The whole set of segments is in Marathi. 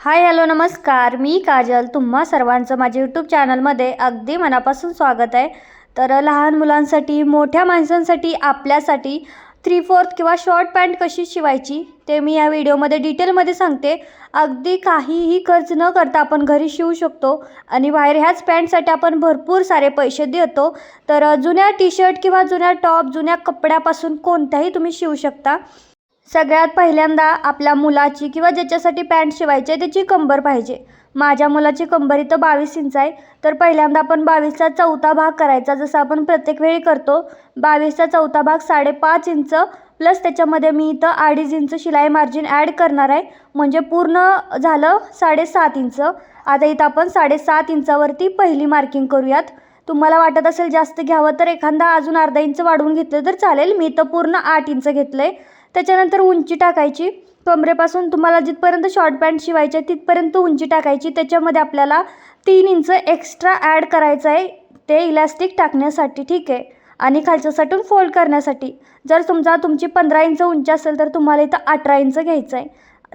हाय हॅलो नमस्कार. मी काजल. तुम्हा सर्वांचं माझ्या यूट्यूब चॅनलमध्ये अगदी मनापासून स्वागत आहे. तर लहान मुलांसाठी मोठ्या माणसांसाठी आपल्यासाठी थ्री फोर्थ किंवा शॉर्ट पॅन्ट कशी शिवायची ते मी या व्हिडिओमध्ये डिटेलमध्ये सांगते. अगदी काहीही खर्च न करता आपण घरी शिवू शकतो आणि बाहेर ह्याच पॅन्टसाठी आपण भरपूर सारे पैसे देतो. तर जुन्या टी शर्ट किंवा जुन्या टॉप जुन्या कपड्यापासून कोणत्याही तुम्ही शिवू शकता. सगळ्यात पहिल्यांदा आपल्या मुलाची किंवा ज्याच्यासाठी पॅन्ट शिवायची आहे त्याची कंबर पाहिजे. माझ्या मुलाची कंबर इथं बावीस इंच आहे. तर पहिल्यांदा आपण बावीसचा चौथा भाग करायचा. जसं आपण प्रत्येक वेळी करतो बावीसचा चौथा भाग साडेपाच इंच प्लस त्याच्यामध्ये मी इथं अडीच इंच शिलाई मार्जिन ॲड करणार आहे. म्हणजे पूर्ण झालं साडेसात इंच. आता इथं आपण साडेसात इंचावरती पहिली मार्किंग करूयात. तुम्हाला वाटत असेल जास्त घ्यावं तर एखादा अजून अर्धा इंच वाढवून घेतलं तर चालेल. मी इथं पूर्ण आठ इंच घेतलं आहे त्याच्यानंतर उंची टाकायची. कमरेपासून तुम्हाला जिथपर्यंत शॉर्ट पॅन्ट शिवायची आहे तिथपर्यंत उंची टाकायची. त्याच्यामध्ये आपल्याला तीन इंच एक्स्ट्रा ॲड करायचं आहे. ते इलास्टिक टाकण्यासाठी ठीक आहे? आणि खालच्या साठून फोल्ड करण्यासाठी. जर समजा तुमची पंधरा इंच उंची असेल तर तुम्हाला इथं अठरा इंच घ्यायचं आहे.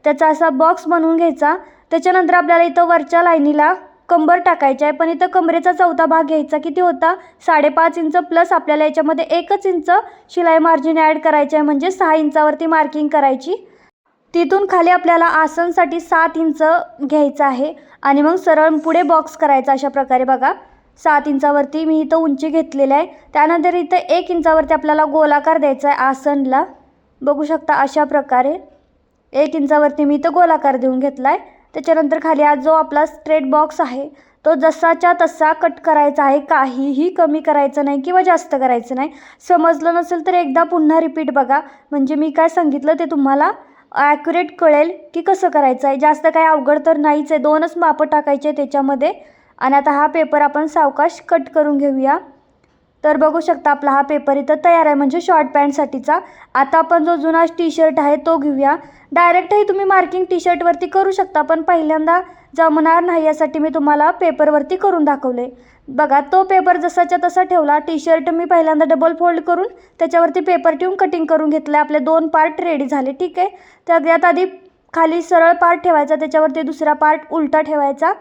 त्याचा असा बॉक्स बनवून घ्यायचा. त्याच्यानंतर आपल्याला इथं वरच्या लाईनीला कंबर टाकायची आहे. पण इथं कमरेचा चौथा भाग घ्यायचा किती होता? साडेपाच इंच प्लस आपल्याला याच्यामध्ये एकच इंच शिलाई मार्जिन ॲड करायची आहे. म्हणजे सहा इंचावरती मार्किंग करायची. तिथून खाली आपल्याला आसनसाठी सात इंच घ्यायचं आहे. आणि मग सरळ पुढे बॉक्स करायचा अशा प्रकारे बघा. सात इंचावरती मी इथं उंची घेतलेली आहे. त्यानंतर इथं एक इंचावरती आपल्याला गोलाकार द्यायचा आहे आसनला. बघू शकता अशा प्रकारे. एक इंचावरती मी इथं गोलाकार देऊन घेतला आहे त्याच्यानंतर खाली आज जो आपला स्ट्रेट बॉक्स आहे तो जसाच्या तसा कट करायचा आहे. काहीही कमी करायचं नाही किंवा जास्त करायचं नाही. समजलं नसेल तर एकदा पुन्हा रिपीट बघा. म्हणजे मी काय सांगितलं ते तुम्हाला ॲक्युरेट कळेल की कसं करायचं आहे. जास्त काही अवघड तर नाहीच आहे. दोनच मापं टाकायचे त्याच्यामध्ये. आणि आता हा पेपर आपण सावकाश कट करून घेऊया. तर बघू शकता आपला हा पेपर इथं तयार आहे. म्हणजे शॉर्ट पॅन्टसाठीचा आता आपण जो जुना टी शर्ट आहे तो घेऊया. डायरेक्टही तुम्ही मार्किंग टी शर्टवरती करू शकता पण पहिल्यांदा जमणार नाही यासाठी मी तुम्हाला पेपरवरती करून दाखवले. बघा तो पेपर जसाच्या तसा ठेवला. टी शर्ट मी पहिल्यांदा डबल फोल्ड करून त्याच्यावरती पेपर ठेवून कटिंग करून घेतलं. आपले दोन पार्ट रेडी झाले. ठीक आहे? त्यात आधी खाली सरळ पार्ट ठेवायचा. त्याच्यावरती दुसरा पार्ट उलटा ठेवायचा.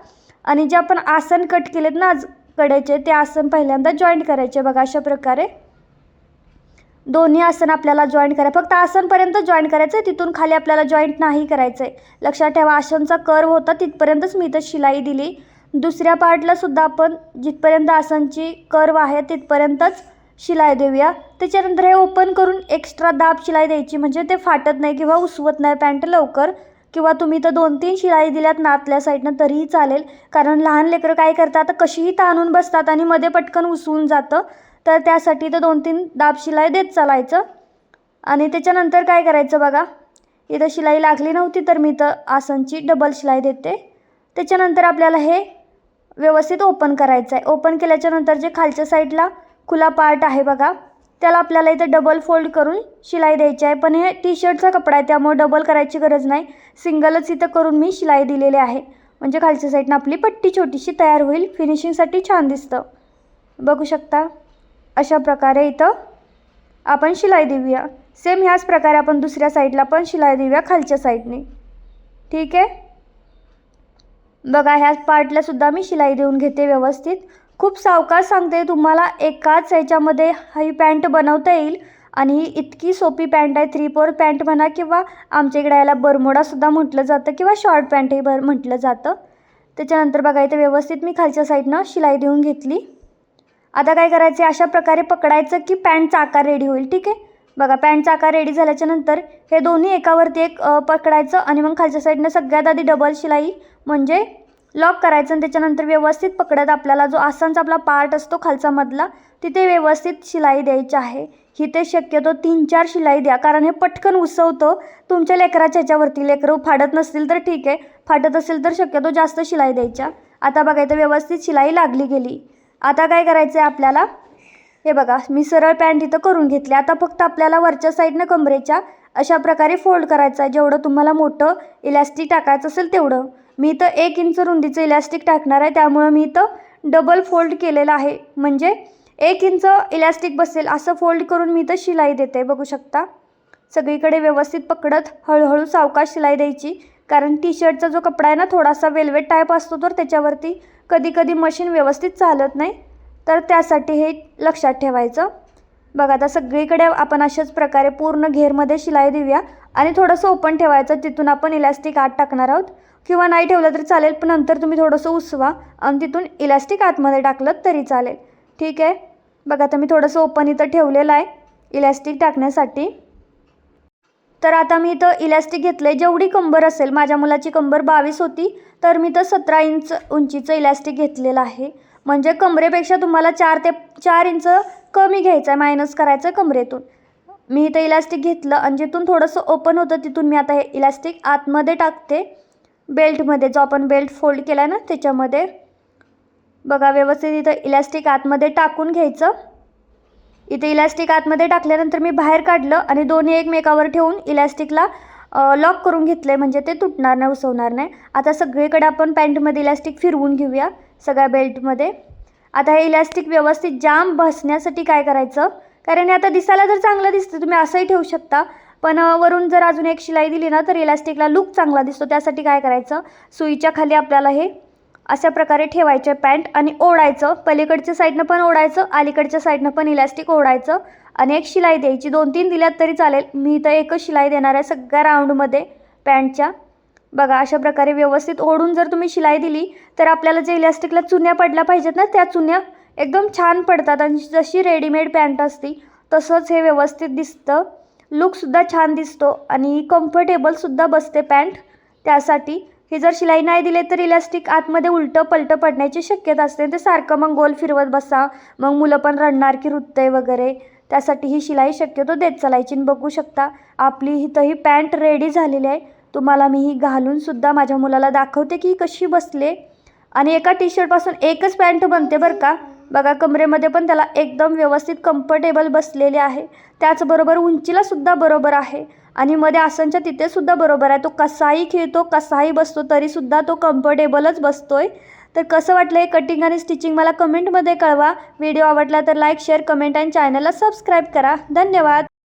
आणि जे आपण आसन कट केलेत ना आज कडेचे ते आसन पहिल्यांदा जॉईंट करायचे बघा अशा प्रकारे. दोन्ही आसन आपल्याला जॉईंट करायचं फक्त आसनपर्यंत जॉईंट करायचं आहे तिथून खाली आपल्याला जॉईंट नाही करायचं आहे लक्षात ठेवा आसनचा कर्व होता तिथपर्यंतच मी इथं शिलाई दिली. दुसऱ्या पार्टला सुद्धा आपण जिथपर्यंत आसनची कर्व आहे तिथपर्यंतच शिलाई देऊया. त्याच्यानंतर हे ओपन करून एक्स्ट्रा दाब शिलाई द्यायची म्हणजे ते फाटत नाही किंवा उसवत नाही पॅन्ट लवकर. किंवा तुम्ही तर दोन तीन शिलाई दिल्यात नातल्या साईडनं तरीही चालेल. कारण लहान लेकरं काय करतात कशीही ताणून बसतात आणि मध्ये पटकन उसळून जातं तर त्यासाठी तर दोन तीन दाब शिलाई देत चालायचं. आणि त्याच्यानंतर काय करायचं बघा इथं शिलाई लागली नव्हती तर मी तर आसनची डबल शिलाई देते. त्याच्यानंतर आपल्याला हे व्यवस्थित ओपन करायचं आहे ओपन केल्याच्यानंतर जे खालच्या साईडला खुला पार्ट आहे बघा त्याला आपल्याला इथं डबल फोल्ड करून शिलाई द्यायची आहे. पण हे टी शर्टचा कपडा आहे त्यामुळे डबल करायची गरज नाही. सिंगलच इथं करून मी शिलाई दिलेली आहे. म्हणजे खालच्या साईडनं आपली पट्टी छोटीशी तयार होईल. फिनिशिंगसाठी छान दिसतं. बघू शकता. अशा प्रकारे इथं आपण शिलाई देऊया. सेम ह्याच प्रकारे आपण दुसऱ्या साईडला पण शिलाई देऊया खालच्या साईडने ठीक आहे? बघा ह्या पार्टलासुद्धा मी शिलाई देऊन घेते व्यवस्थित. खूप सावकाश सांगते तुम्हाला एकाच ह्याच्यामध्ये ही पॅन्ट बनवता येईल आणि ही इतकी सोपी पॅन्ट आहे थ्री फोर पॅन्ट म्हणा किंवा आमच्या इकडे याला बरमोडासुद्धा म्हटलं जातं किंवा शॉर्ट पॅन्टही बर म्हटलं जातं. त्याच्यानंतर बघा इथे व्यवस्थित मी खालच्या साईडनं शिलाई देऊन घेतली. आता काय करायचं अशा प्रकारे पकडायचं की पॅन्टचा आकार रेडी होईल ठीक आहे? बघा पॅन्टचा आकार रेडी झाल्याच्यानंतर हे दोन्ही एकावरती एक पकडायचं आणि मग खालच्या साईडनं सगळ्यात आधी डबल शिलाई म्हणजे लॉक करायचं आणि त्याच्यानंतर व्यवस्थित पकडत आपल्याला जो आसांचा आपला पार्ट असतो खालचा मधला तिथे व्यवस्थित शिलाई द्यायची आहे. हिथे शक्यतो तीन चार शिलाई द्या कारण हे पटकन उसवतं. तुमच्या लेकराच्या ह्याच्यावरती लेकरं फाडत नसतील तर ठीक आहे. फाटत असेल तर शक्यतो जास्त शिलाई द्यायच्या. आता बघा इथं व्यवस्थित शिलाई लागली गेली. आता काय करायचं आहे आपल्याला? हे बघा मी सरळ पॅन्ट इथं करून घेतली. आता फक्त आपल्याला वरच्या साईडनं कमरेच्या अशा प्रकारे फोल्ड करायचं आहे. जेवढं तुम्हाला मोठं इलॅस्टिक टाकायचं असेल तेवढं. मी इथं एक इंच रुंदीचं इलॅस्टिक टाकणार आहे त्यामुळं मी इथं डबल फोल्ड केलेलं आहे. म्हणजे एक इंच इलॅस्टिक बसेल असं फोल्ड करून मी इथं शिलाई देते बघू शकता. सगळीकडे व्यवस्थित पकडत हळूहळू सावकाश शिलाई द्यायची. कारण टी शर्टचा जो कपडा आहे ना थोडासा वेल्वेट टाईप असतो तर त्याच्यावरती कधी कधी मशीन व्यवस्थित चालत नाही. तर त्यासाठी हे लक्षात ठेवायचं. बघा आता सगळीकडे आपण अशाच प्रकारे पूर्ण घेरमध्ये शिलाई देऊया. आणि थोडंसं ओपन ठेवायचं तिथून आपण इलॅस्टिक आत टाकणार आहोत. किंवा नाही ठेवलं तरी चालेल पण नंतर तुम्ही थोडंसं उसवा आणि तिथून इलॅस्टिक आतमध्ये टाकलं तरी चालेल. ठीक आहे? बघा आता मी थोडंसं ओपन इथं ठेवलेलं आहे इलॅस्टिक टाकण्यासाठी. तर आता मी इथं इलॅस्टिक घेतलं आहे जेवढी कंबर असेल माझ्या मुलाची कंबर बावीस होती तर मी तर सतरा इंच उंचीचं इलॅस्टिक घेतलेलं आहे. म्हणजे कमरेपेक्षा तुम्हाला चार ते चार इंच कमी घ्यायचं आहे मायनस करायचं आहे कमरेतून. मी इथं इलॅस्टिक घेतलं आणि जिथून थोडंसं ओपन होतं तिथून मी आता हे इलॅस्टिक आतमध्ये टाकते. बेल्टमध्ये जो आपण बेल्ट फोल्ड केला आहे ना त्याच्यामध्ये बघा व्यवस्थित इथं इलॅस्टिक आतमध्ये टाकून घ्यायचं. इथे इलॅस्टिक आतमध्ये टाकल्यानंतर मी बाहेर काढलं आणि दोन्ही एकमेकावर ठेवून इलॅस्टिकला लॉक करून घेतलं आहे म्हणजे ते तुटणार नाही उसवणार नाही. आता सगळीकडे आपण पॅन्टमध्ये इलॅस्टिक फिरवून घेऊया सगळ्या बेल्टमध्ये. आता हे इलॅस्टिक व्यवस्थित जाम बसण्यासाठी काय करायचं? कारण हे आता दिसायला जर चांगलं दिसतं तुम्ही असंही ठेवू शकता. पण वरून जर अजून एक शिलाई दिली ना तर इलास्टिकला लुक चांगला दिसतो. त्यासाठी काय करायचं? सुईच्या खाली आपल्याला हे अशा प्रकारे ठेवायचे पॅन्ट आणि ओढायचं. पलीकडच्या साईडनं पण ओढायचं अलीकडच्या साईडनं पण इलास्टिक ओढायचं आणि एक शिलाई द्यायची. दोन तीन दिल्यात तरी चालेल. मी तर एकच शिलाई देणार आहे सगळ्या राऊंडमध्ये पॅन्टच्या. बघा अशा प्रकारे व्यवस्थित ओढून जर तुम्ही शिलाई दिली तर आपल्याला जे इलास्टिकला चुन्या पडल्या पाहिजेत ना त्या चुन्या एकदम छान पडतात. आणि जशी रेडीमेड पॅन्ट असती तसंच हे व्यवस्थित दिसतं. लुकसुद्धा छान दिसतो आणि कम्फर्टेबलसुद्धा बसते पॅन्ट त्यासाठी हे जर शिलाई नाही दिले तर इलास्टिक आतमध्ये उलटं पलटं पडण्याची शक्यता असते. ते सारखं मग गोल फिरवत बसा मग मुलं पण रडणार की रुतते वगैरे. त्यासाठी ही शिलाई शक्यतो देत चालायची आणि बघू शकता आपली इथं ही पॅन्ट रेडी झालेली आहे. तुम्हाला मी ही घालूनसुद्धा माझ्या मुलाला दाखवते की ही कशी बसले आणि एका टी शर्टपासून एकच पॅन्ट बनते बरं का? बघा कमरेमध्ये पण त्याला एकदम व्यवस्थित कम्फर्टेबल बसलेले आहे. त्याचबरोबर उंचीला सुद्धा बरोबर आहे. आणि मध्ये आसनच्या तिथेसुद्धा बरोबर आहे. तो कसाही खेळतो कसाही बसतो तरीसुद्धा तो कम्फर्टेबलच बसतोय. तर कसं वाटलं हे कटिंग आणि स्टिचिंग मला कमेंटमध्ये कळवा. व्हिडिओ आवडला तर लाईक शेअर कमेंट आणि चॅनलला सबस्क्राईब करा. धन्यवाद.